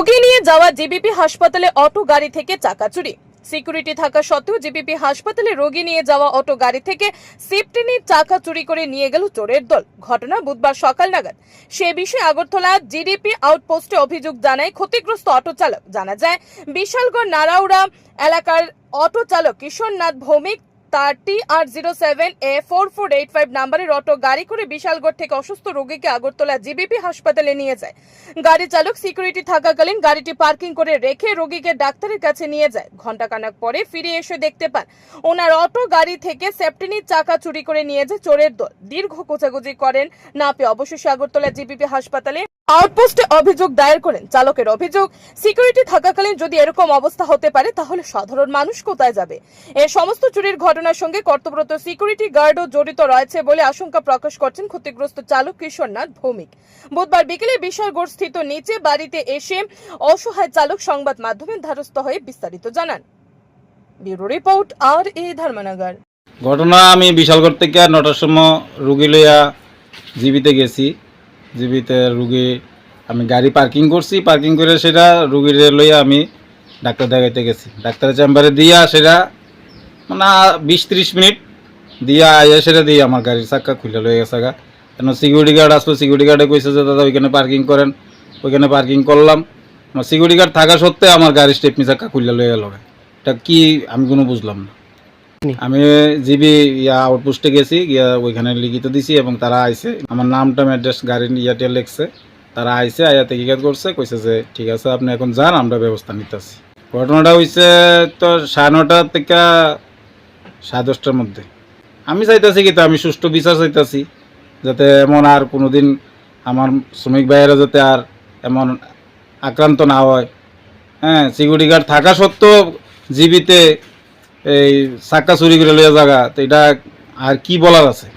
রোগী নিয়ে যাওয়া জিবিপি হাসপাতালে অটো গাড়ি থেকে চাকা চুরি। সিকিউরিটি থাকা সত্ত্বেও জিবিপি হাসপাতালে রোগী নিয়ে যাওয়া অটো গাড়ি থেকে সেফটিনির চাকা চুরি করে নিয়ে গেল চোরের দল। ঘটনা বুধবার সকাল নাগাদ। সে বিষয়ে আগরতলা জিডিপি আউটপোস্টে অভিযোগ জানায় ক্ষতিগ্রস্ত অটো চালক। জানা যায়, বিশালগড় নারাউড়া এলাকার অটো চালক কিশোরনাথ ভৌমিক তার T R zero seven A four four eight five নাম্বারের অটো গাড়ি করে বিশালগড় থেকে অসুস্থ রোগীকে আগরতলা জিবিপি হাসপাতালে নিয়ে যায় গাড়ি চালক সিকিউরিটি থাকাকালীন গাড়িটি পার্কিং করে রেখে রোগীকে ডাক্তারের কাছে নিয়ে যায় ঘন্টাখানেক পরে ফিরে এসে দেখতে পান ওনার অটো গাড়ি থেকে সেপ্টেনির চাকা চুরি করে নিয়ে যায় চোরের দল দীর্ঘ খোঁজাখুঁজি করেন না পেয়ে অবশেষে আগরতলা জিবিপি হাসপাতালে আউটপোস্টে অভিযোগ দায়ের করেন চালকের অভিযোগ, সিকিউরিটি থাকাকালীন যদি এরকম অবস্থা হতে পারে, তাহলে সাধারণ মানুষ কোথায় যাবে? এ সমস্ত চুরির ঘটনার সঙ্গে কর্তব্যরত সিকিউরিটি গার্ডও জড়িত রয়েছে বলে আশঙ্কা প্রকাশ করছেন ক্ষতিগ্রস্ত চালক কিশোরনাথ ভৌমিক। বুধবার বিকেলে বিশালগড় স্থিত নিচে বাড়িতে এসে অসহায় চালক সংবাদ মাধ্যমের ধারস্থ হয়ে বিস্তারিত জানান। ব্যুরো রিপোর্ট, আর এ ধর্মনগর। ঘটনা আমি বিশালগড় থেকে নটার সময় রুগী লইয়া জিবিতে গেছি। জিবিতে রুগী, আমি গাড়ি পার্কিং করছি পার্কিং করে সেটা রুগীরে লইয়া আমি ডাক্তার দেখাইতে গেছি। ডাক্তারের চেম্বারে দিয়া সেটা মানে বিশ ত্রিশ মিনিট দিয়া আইয়া সেটা দিয়ে আমার গাড়ির চাক্কা খুলে লয়ে গেছে গা। কেন সিকিউরিটি গার্ড আসলো সিকিউরিটি গার্ডে কইছে যে, দাদা, ওইখানে পার্কিং করেন। ওইখানে পার্কিং করলাম। আমার সিকিউরিটি গার্ড থাকা সত্ত্বে আমার গাড়ির স্টেপনি চাক্কা খুলে লয়ে গেল এটা কি আমি কোনো বুঝলাম না। আমি জিবি, ইয়া, আউটপোস্টে গেছি, গিয়া ওইখানে লিখিত দিছি এবং তারা আইছে। আমার নামটা অ্যাড্রেস গাড়ির ইয়াতে লেখছে। তারা আইছে, আয়া তেকিকাত করছে, কইছে যে, ঠিক আছে, আপনি এখন যান, আমরা ব্যবস্থা নিতেছি। ঘটনাটা হইছে তো সাড়ে নটা থেকে সাড়ে দশটার মধ্যে। আমি চাইতেছি কিন্তু আমি সুষ্ঠু বিচার চাইতেছি, যাতে এমন আর কোনোদিন আমার শ্রমিক ভাইয়েরা যাতে আর এমন আক্রান্ত না হয়। হ্যাঁ সিকিউরিটি গার্ড থাকা সত্ত্বেও জীবিতে এই চাক্কা চুরি করে লইয়া জায়গা তো এটা আর কি বলার আছে?